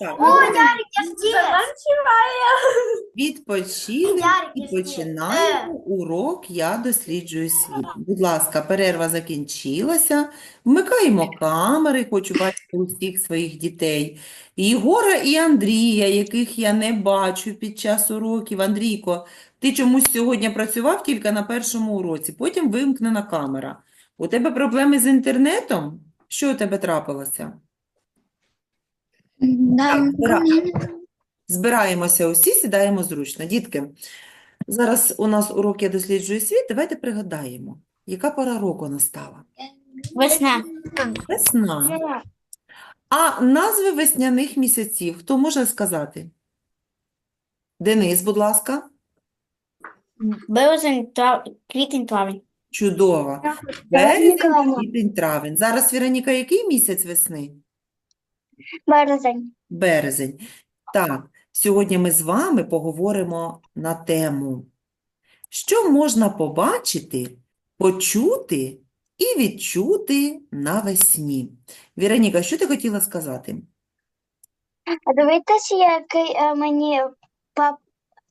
Так, О, Ярик, я здесь. відпочили Ярик, і я здесь. починаємо урок «Я досліджую світ». Будь ласка, перерва закінчилася. Вмикаємо камери, хочу бачити усіх своїх дітей. Єгора і Андрія, яких я не бачу під час уроків. Андрійко, ти чомусь сьогодні працював тільки на першому уроці, потім вимкнена камера. У тебе проблеми з інтернетом? Що у тебе трапилося? Так, збира- Збираємося усі, сідаємо зручно. Дітки, зараз у нас урок «Я досліджую світ». Давайте пригадаємо, яка пора року настала? Весна. Весна. А назви весняних місяців хто може сказати? Денис, будь ласка. Березень, трав... квітень, травень. Чудово. Березень, квітень, травень. Зараз, Віроніка, який місяць весни? Березень. Березень. Так, сьогодні ми з вами поговоримо на тему, що можна побачити, почути і відчути навесні. Віроніка, що ти хотіла сказати? А який е, мені пап,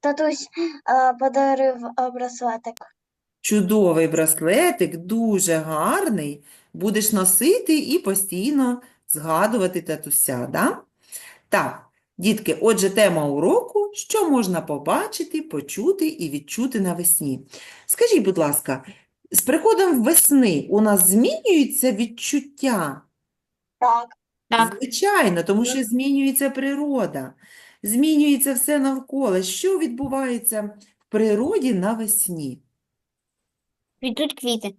татусь е, подарив браслетик. Чудовий браслетик, дуже гарний. Будеш носити і постійно згадувати татуся, да? Так, дітки, отже, тема уроку, що можна побачити, почути і відчути навесні. Скажіть, будь ласка, з приходом весни у нас змінюються відчуття? Так. Так. Звичайно, тому що змінюється природа, змінюється все навколо. Що відбувається в природі навесні? Квітуть квіти.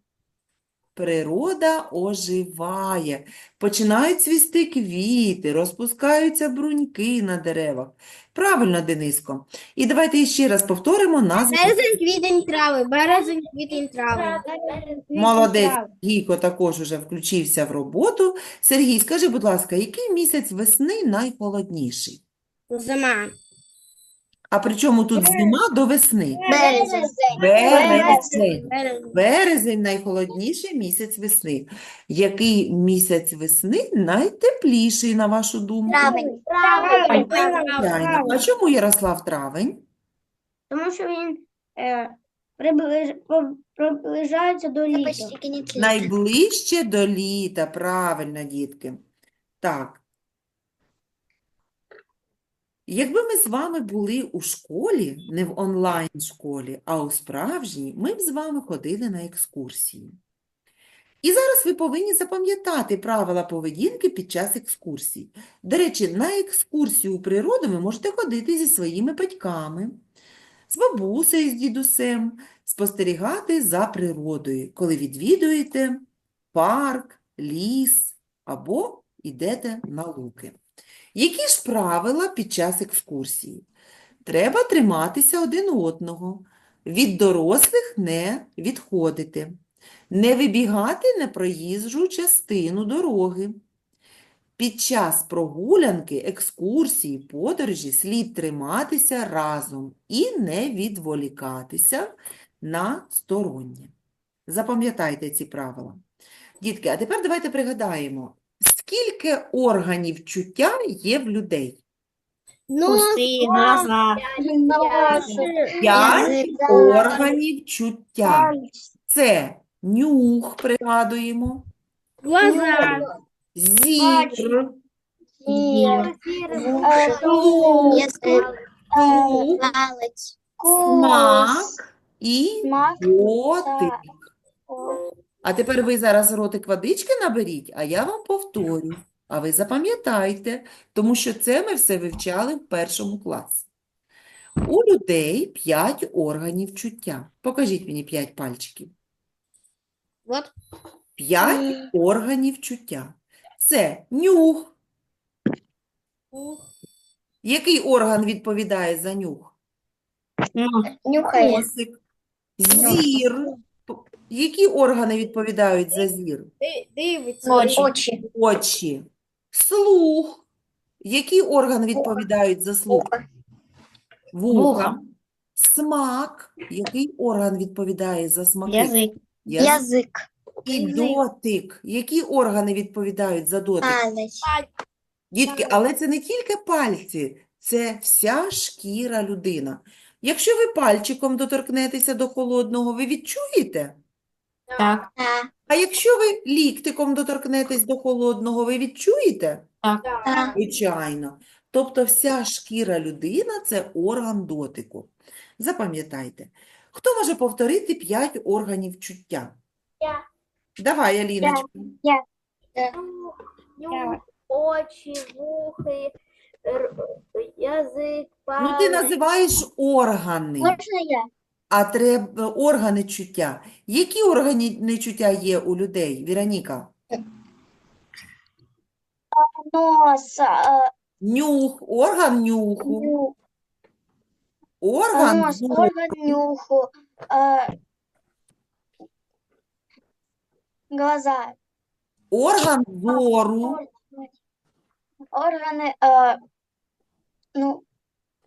Природа оживає, починають цвісти квіти, розпускаються бруньки на деревах. Правильно, Дениско. І давайте ще раз повторимо назву. Березень, квітень, трави, березень, квітень, трави. Молодець, Гійко також уже включився в роботу. Сергій, скажи, будь ласка, який місяць весни найхолодніший? Зима. А при чому тут зима до весни? Березень. Березень. Березень. Березень найхолодніший місяць весни. Який місяць весни найтепліший, на вашу думку? Травень. Звичайно. А чому Ярослав травень? Тому що він е, приближ, приближається до літа. Найближче до літа, правильно, дітки. Так. Якби ми з вами були у школі, не в онлайн-школі, а у справжній, ми б з вами ходили на екскурсії. І зараз ви повинні запам'ятати правила поведінки під час екскурсій. До речі, на екскурсію у природу ви можете ходити зі своїми батьками, з бабусею, з дідусем, спостерігати за природою, коли відвідуєте парк, ліс або йдете на луки. Які ж правила під час екскурсії? Треба триматися один одного, від дорослих не відходити, не вибігати на проїжджу частину дороги. Під час прогулянки, екскурсії, подорожі слід триматися разом і не відволікатися на стороннє. Запам'ятайте ці правила. Дітки, а тепер давайте пригадаємо, скільки органів чуття є в людей? Усі, глаза. П'ять органів чуття. Це нюх, пригадуємо, Глаза. зір, Слух. слух, смак. І дотик. А тепер ви зараз ротик водички наберіть, а я вам повторю. А ви запам'ятайте, тому що це ми все вивчали в першому класі. У людей п'ять органів чуття. Покажіть мені п'ять пальчиків. П'ять органів чуття. Це нюх. Який орган відповідає за нюх? Нюхає. Носик. Зір. Які органи відповідають за зір? Дивиться. Очі. Очі. Очі. Слух. Які органи відповідають за слух? Вуха. Вуха. Смак. Який орган відповідає за смаки? язик. Язик. Язик. І дотик. Які органи відповідають за дотик? Палець. Дітки, але це не тільки пальці, це вся шкіра людина. Якщо ви пальчиком доторкнетеся до холодного, ви відчуєте? Так, Так. А якщо ви ліктиком доторкнетесь до холодного, ви відчуєте? так. Так. Звичайно. Тобто вся шкіра людина – це орган дотику. Запам'ятайте. Хто може повторити п'ять органів чуття? Я. Давай, Аліночка. Нюх, очі, вухи, р- язик, Ну, ти палець. називаєш органи, Можна я? А треба органи чуття. Які органи чуття є у людей, Віроніка? Нос, е, Нюх, орган нюху, нюх, орган нос, зору, орган нюху, е, глаза, орган зору, органи, е, ну,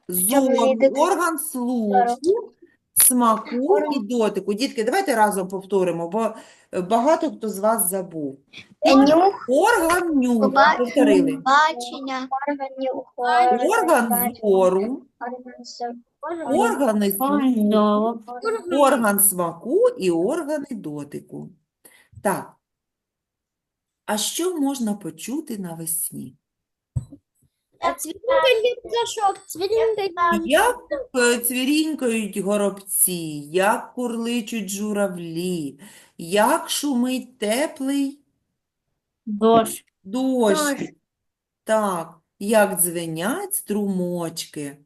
видих. орган слуху, смаку і дотику. Дітки, давайте разом повторимо, бо е, багато хто з вас забув. нюх, Орган нюху, Ба- повторили. бачення, орган нюху, Орган зору, орган зору, органи слуху, орган смаку і органи дотику. Так. А що можна почути навесні? Цвітінький пташок, цвітінький Як е, цвірінькають горобці, як курличуть журавлі, як шумить теплий Дощ. дощ. Так, як дзвенять струмочки.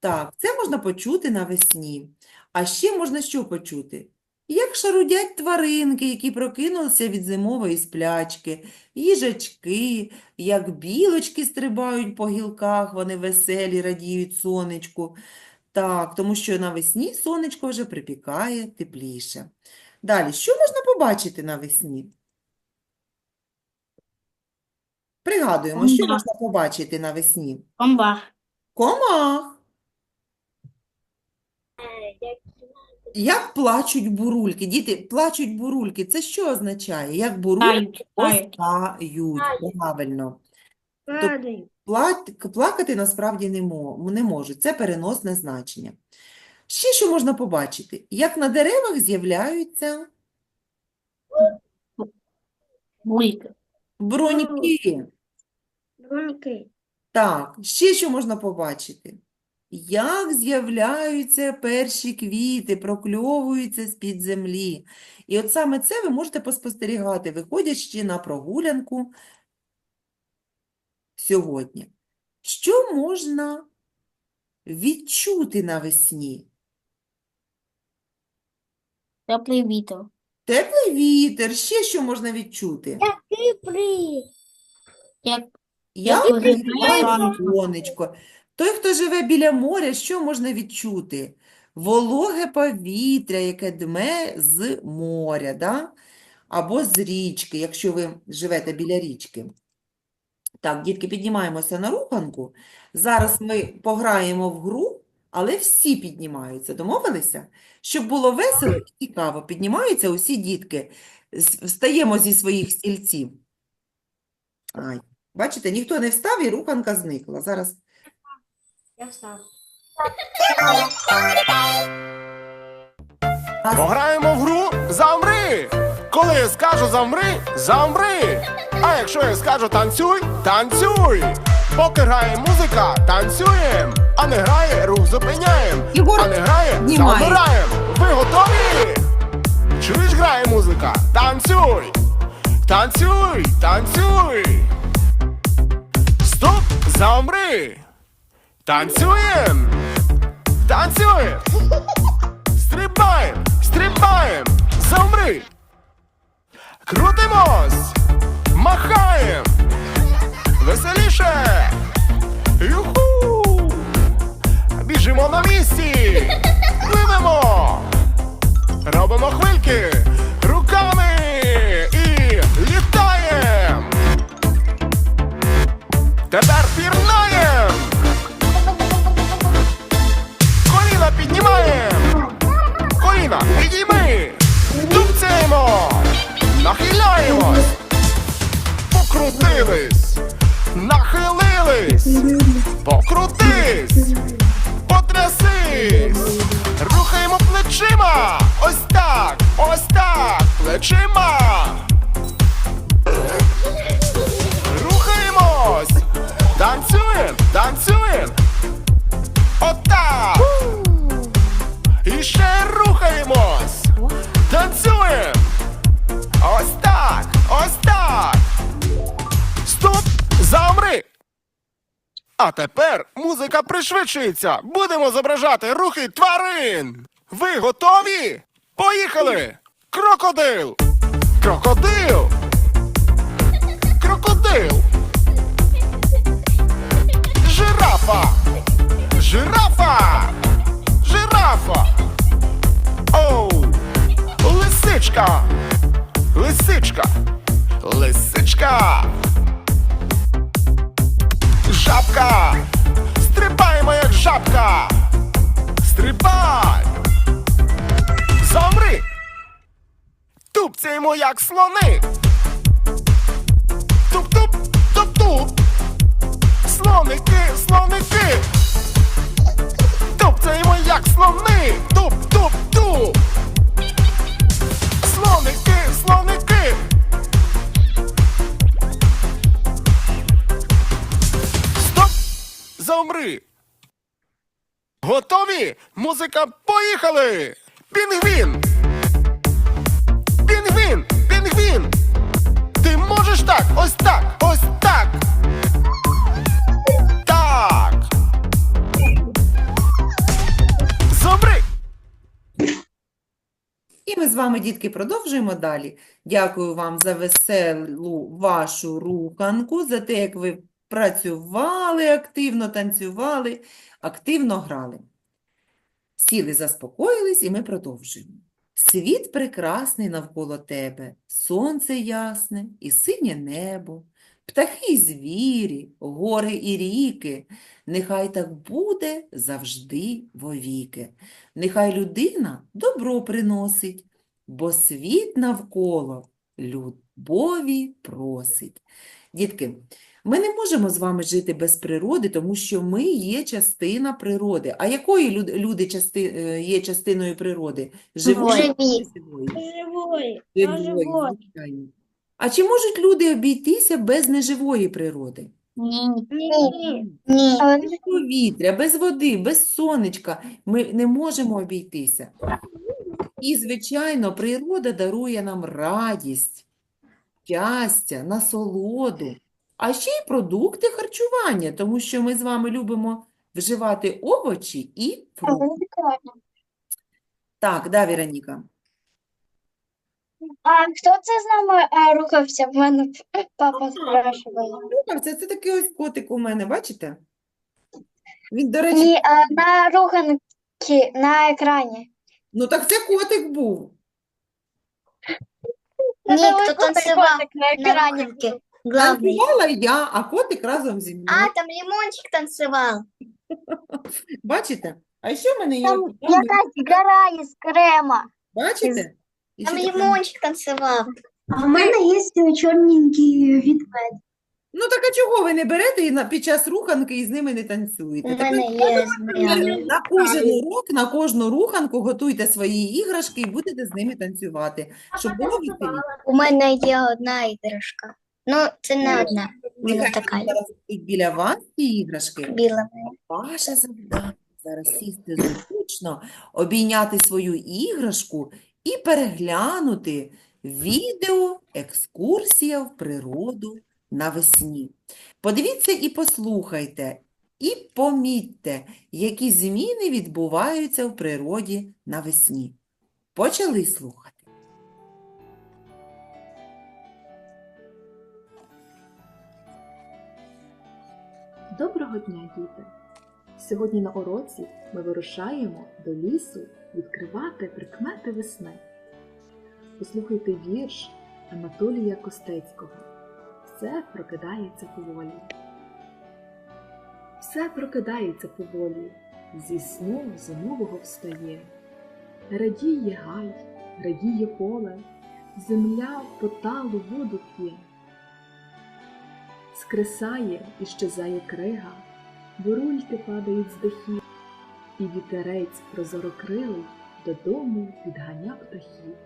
Так, це можна почути навесні. А ще можна що почути? Як шарудять тваринки, які прокинулися від зимової сплячки, їжачки, як білочки стрибають по гілках, вони веселі, радіють сонечку. Так, тому що навесні сонечко вже припікає тепліше. Далі, що можна побачити навесні? Пригадуємо, що можна побачити навесні? Комбах. Комах. Як плачуть бурульки? Діти, плачуть бурульки. Це що означає? Як бурульки Тають, остають. Правильно. Пла- Плакати насправді не, мо- не можуть. Це переносне значення. Ще що можна побачити? Як на деревах з'являються Бульки. броньки. Броньки. Так, ще що можна побачити? Як з'являються перші квіти, прокльовуються з-під землі. І от саме це ви можете поспостерігати, виходячи на прогулянку сьогодні. Що можна відчути навесні? Теплий вітер. Теплий вітер, ще що можна відчути? Як Як Тепле пригріває сонечко. сонечко. Той, хто живе біля моря, що можна відчути? Вологе повітря, яке дме з моря, да? Або з річки, якщо ви живете біля річки. Так, дітки, піднімаємося на руханку. Зараз ми пограємо в гру, але всі піднімаються. Домовилися? Щоб було весело і цікаво, піднімаються усі дітки. Встаємо зі своїх стільців. Ай, бачите, ніхто не встав і руханка зникла. Зараз Я встав. Пограємо в гру Замри! Коли я скажу замри, замри! А якщо я скажу танцюй, танцюй! Поки грає музика, танцюєм! А не грає, рух зупиняєм! Єгор, А не грає, знімай. замираєм! Ви готові? Чуєш, грає музика? Танцюй! Танцюй, танцюй! Стоп, замри! Танцюєм! Танцюєм! Стрибаєм, стрибаєм, замри. Крутимось, махаєм. Веселіше. Юху. Біжимо на місці. Пливемо. Робимо хвильки руками і літаєм. Тепер пірнаєм. Коліна. Коліна, підійми! Тупцяємо! Нахиляємось! Покрутились! Нахилились, покрутись, потрясись, рухаємо плечима. Ось так, ось так, плечима. Рухаємось, танцюємо, танцюємо. А тепер музика пришвидшується. Будемо зображати рухи тварин. Ви готові? Поїхали! Крокодил! Крокодил! Готові? Музика, поїхали! Пінгвін! Пінгвін! Пінгвін! Ти можеш так! Ось так! Ось так! Так! Замри! І ми з вами, дітки, продовжуємо далі. Дякую вам за веселу вашу руханку, за те, як ви працювали активно, танцювали, активно грали. Сіли, заспокоїлись, і ми продовжуємо. Світ прекрасний навколо тебе, сонце ясне і синє небо, птахи й звірі, гори і ріки. Нехай так буде завжди вовіки. Нехай людина добро приносить, бо світ навколо любові просить. Дітки, ми не можемо з вами жити без природи, тому що ми є частина природи. А якої люд- люди части, е, є частиною природи? Живої Живі. чи неживої? Живой. Живої, живой. звичайно. А чи можуть люди обійтися без неживої природи? Ні. Ні. Ні. Без повітря, без води, без сонечка ми не можемо обійтися. І, звичайно, природа дарує нам радість, щастя, насолоду, а ще й продукти харчування, тому що ми з вами любимо вживати овочі і фрукти. Так, да, Віроніка? А хто це з нами е, рухався? В мене папа спрашиває. Рухавця, це такий ось котик у мене, бачите? Він, до речі, Ні, е, на руханки на екрані. ну так це котик був. Ні, хто танцював на на руханки. Танцювала я, а котик разом зі мною. там лимончик танцював. Бачите? А ще в мене є Там якась гора із крема. бачите? І Там ще така- лимончик танцював. А в мене є чорненький відвед. Ну так а чого ви не берете і на, під час руханки і з ними не танцюєте? У Так мене є на кожен урок, на кожну руханку готуйте свої іграшки і будете з ними танцювати, щоб було веселіше. У мене є одна іграшка. Ну, це не одна. Вона така будуть біля вас ці іграшки. біла. Ваше завдання зараз сісти зручно, обійняти свою іграшку і переглянути відео «Екскурсія в природу навесні». Подивіться і послухайте, і помітьте, які зміни відбуваються в природі навесні. Почали слухати. Доброго дня, діти! Сьогодні на уроці ми вирушаємо до лісу відкривати прикмети весни. Послухайте вірш Анатолія Костецького. Все прокидається поволі. Все прокидається поволі, зі сну зимового встає. Радіє гай, радіє поле, земля поталу воду п'є. Скресає і щезає крига, бурульки падають з дахів, і вітерець прозорокрилий додому підганя птахів.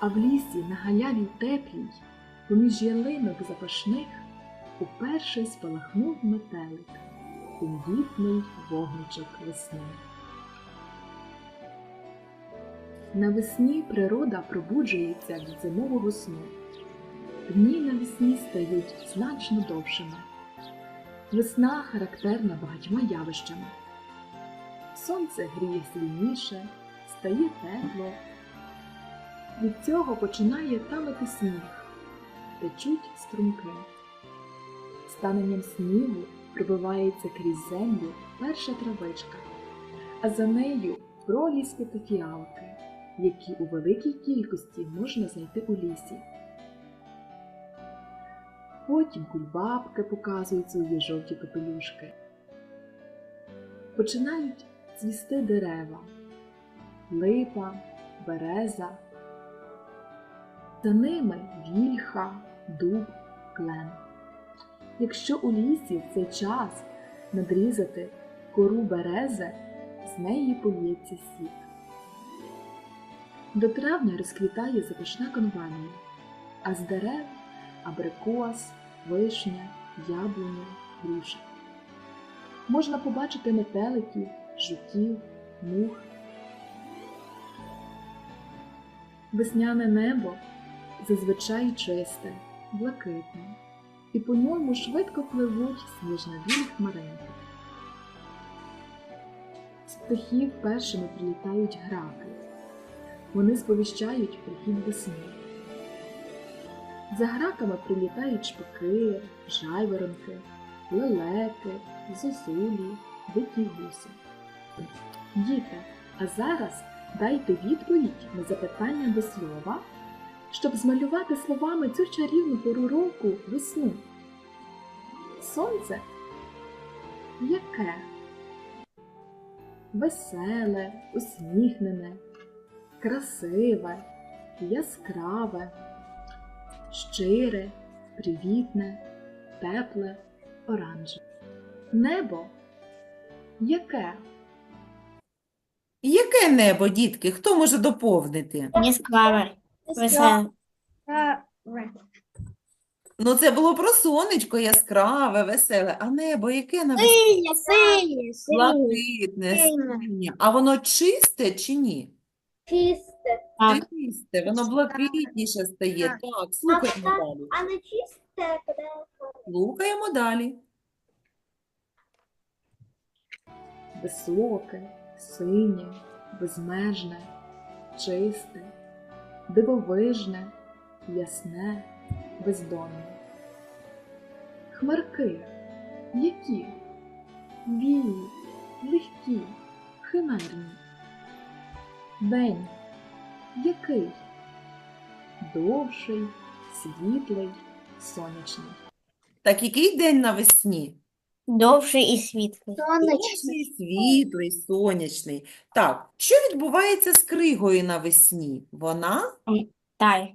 А в лісі на галяві теплій, поміж ялинок запашних, уперше спалахнув метелик, тендітний вогничок весни. Навесні природа пробуджується від зимового сну. Дні навесні стають значно довшими. Весна характерна багатьма явищами. Сонце гріє сильніше, стає тепло. Від цього починає танути сніг, течуть струмки. Станенням снігу пробивається крізь землю перша травичка, а за нею проліски та фіалки, які у великій кількості можна знайти у лісі. Потім кульбабки показують свої жовті капелюшки. Починають цвісти дерева, липа, береза. За ними вільха, дуб, клен. Якщо у лісі в цей час надрізати кору берези, з неї полється сік. До травня розквітає запашна конвалія, а з дерев абрикос, вишня, яблуня, груша. Можна побачити метеликів, жуків, мух. Весняне небо зазвичай чисте, блакитне, і по ньому швидко пливуть сніжно-білі хмаринки. З птахів першими прилітають граки. Вони сповіщають прихід весни. За граками прилітають шпаки, жайворонки, лелеки, зозулі, дикі гуси. Діти, а зараз дайте відповідь на запитання до слова, щоб змалювати словами цю чарівну пору року весну. Сонце яке? Веселе, усміхнене, красиве, яскраве щире, привітне, тепле, оранжеве. Небо яке? Яке небо, дітки? Хто може доповнити? Яскраве. Веселе. Ну, це було про сонечко яскраве, веселе. А небо яке на? Синє, синє, синє, Блакитне, синє. синє. А воно чисте чи ні? чисте. Так. Чисте, воно блакитніше стає. Так. Слухаємо далі. А не чисте, коли Слухаємо далі. Високе, синє, безмежне, чисте, дивовижне, ясне, бездонне. Хмарки які? Вільні, легкі, химерні. День який? Довший, світлий, сонячний. Так, який день навесні? Довший і світлий. Довший, світлий, сонячний. Так, що відбувається з кригою навесні? Вона Тай.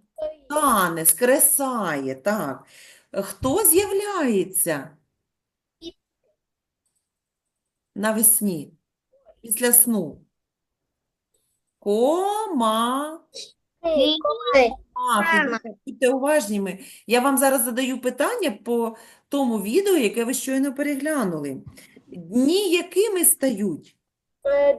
тане, скресає, так. Хто з'являється навесні після сну? Кома. А, будьте уважніми. Я вам зараз задаю питання по тому відео, яке ви щойно переглянули. Дні якими стають?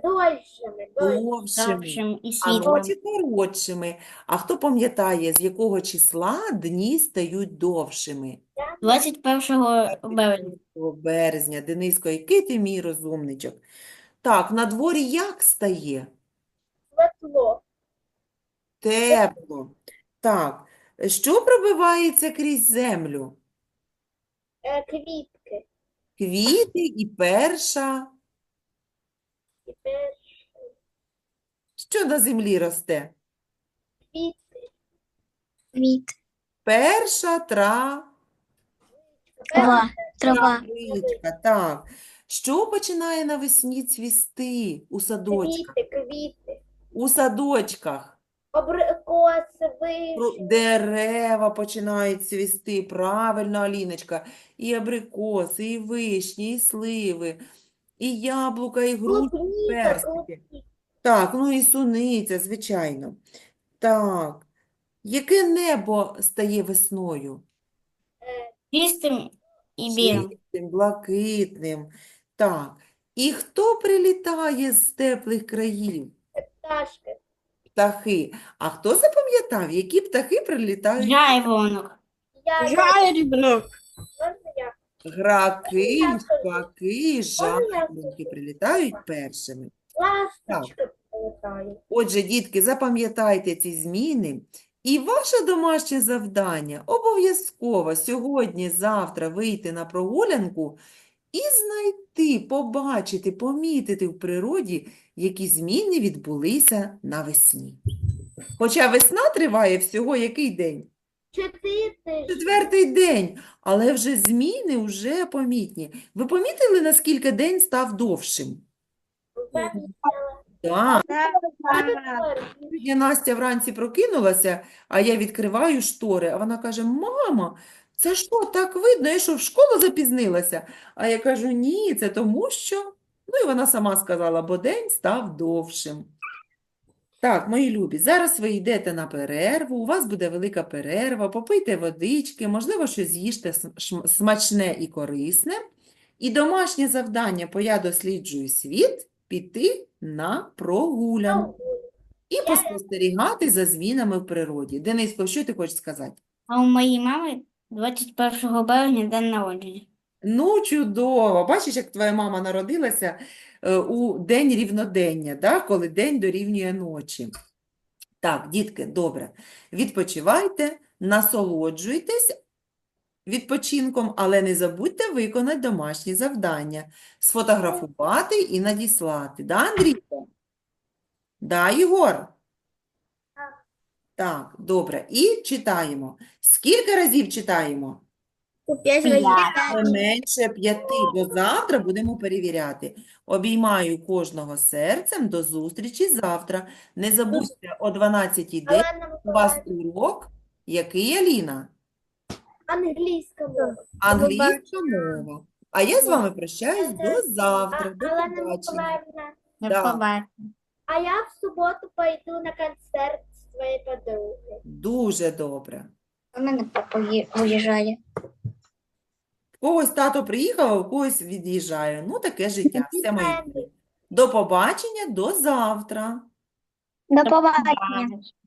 Дольшими, Довшими, Довшим і а ночі коротшими. А хто пам'ятає, з якого числа дні стають довшими? 21 березня. березня. Дениско, який ти мій розумничок? Так, на дворі як стає? Светло. Тепло. Так, що пробивається крізь землю? Е, Квітки. Квіти і перша. Тепер Що на землі росте? квіти. Квіт. Перша тра... Трава. Трава. травичка. Так. Що починає навесні цвісти у садочках? Квіти, квіти. У садочках. Вишні. Дерева починають цвісти, правильно, Аліночка. І абрикоси, і вишні, і сливи, і яблука, і груші, Клубніка, персики. клубніка. Так, ну і суниця, звичайно. Так. Яке небо стає весною? Чистим і білим. Чистим, блакитним. Так. І хто прилітає з теплих країв? Пташки. Птахи. А хто запам'ятав, які птахи прилітають? Жайворонок. Я, я, можна я? Граки, шпаки, я жаворонки прилітають першими. Ласточки полетають. Отже, дітки, запам'ятайте ці зміни. І ваше домашнє завдання обов'язково сьогодні, завтра вийти на прогулянку і знайти, побачити, помітити в природі, які зміни відбулися навесні. Хоча весна триває всього який день? Тижні. Четвертий день, але вже зміни вже помітні. Ви помітили, наскільки день став довшим? Так. Сьогодні Настя вранці прокинулася, а я відкриваю штори, а вона каже: Мама, це що, так видно? Я що, в школу запізнилася? А я кажу, ні, це тому що. Ну і вона сама сказала, бо день став довшим. Так, мої любі, зараз ви йдете на перерву, у вас буде велика перерва, попийте водички, можливо, щось з'їжте смачне і корисне. І домашнє завдання по «Я досліджую світ» піти на прогулянку і поспостерігати за змінами в природі. Дениско, що ти хочеш сказати? А у моєї мами 21 березня день народження. Ну, чудово. Бачиш, як твоя мама народилася е, у день рівнодення, да? Коли день дорівнює ночі. Так, дітки, добре. Відпочивайте, насолоджуйтесь відпочинком, але не забудьте виконати домашні завдання. Сфотографувати і надіслати. Да, Андрійко? Да, Ігор? Так, добре. І читаємо. Скільки разів читаємо? П'ять разів. Менше п'яти. До завтра будемо перевіряти. Обіймаю кожного серцем. До зустрічі завтра. Не забудьте о 12-й день у вас урок. Який, Аліна? англійська мова. Англійська мова. А я з вами прощаюсь до завтра. До побачення. Да. побачення. а я в суботу пойду на концерт своєї подруги. Дуже добре. У мене папа уїжджає. В когось тато приїхав, а в когось від'їжджає. Ну, таке життя. Все моє. До побачення, до завтра. До побачення.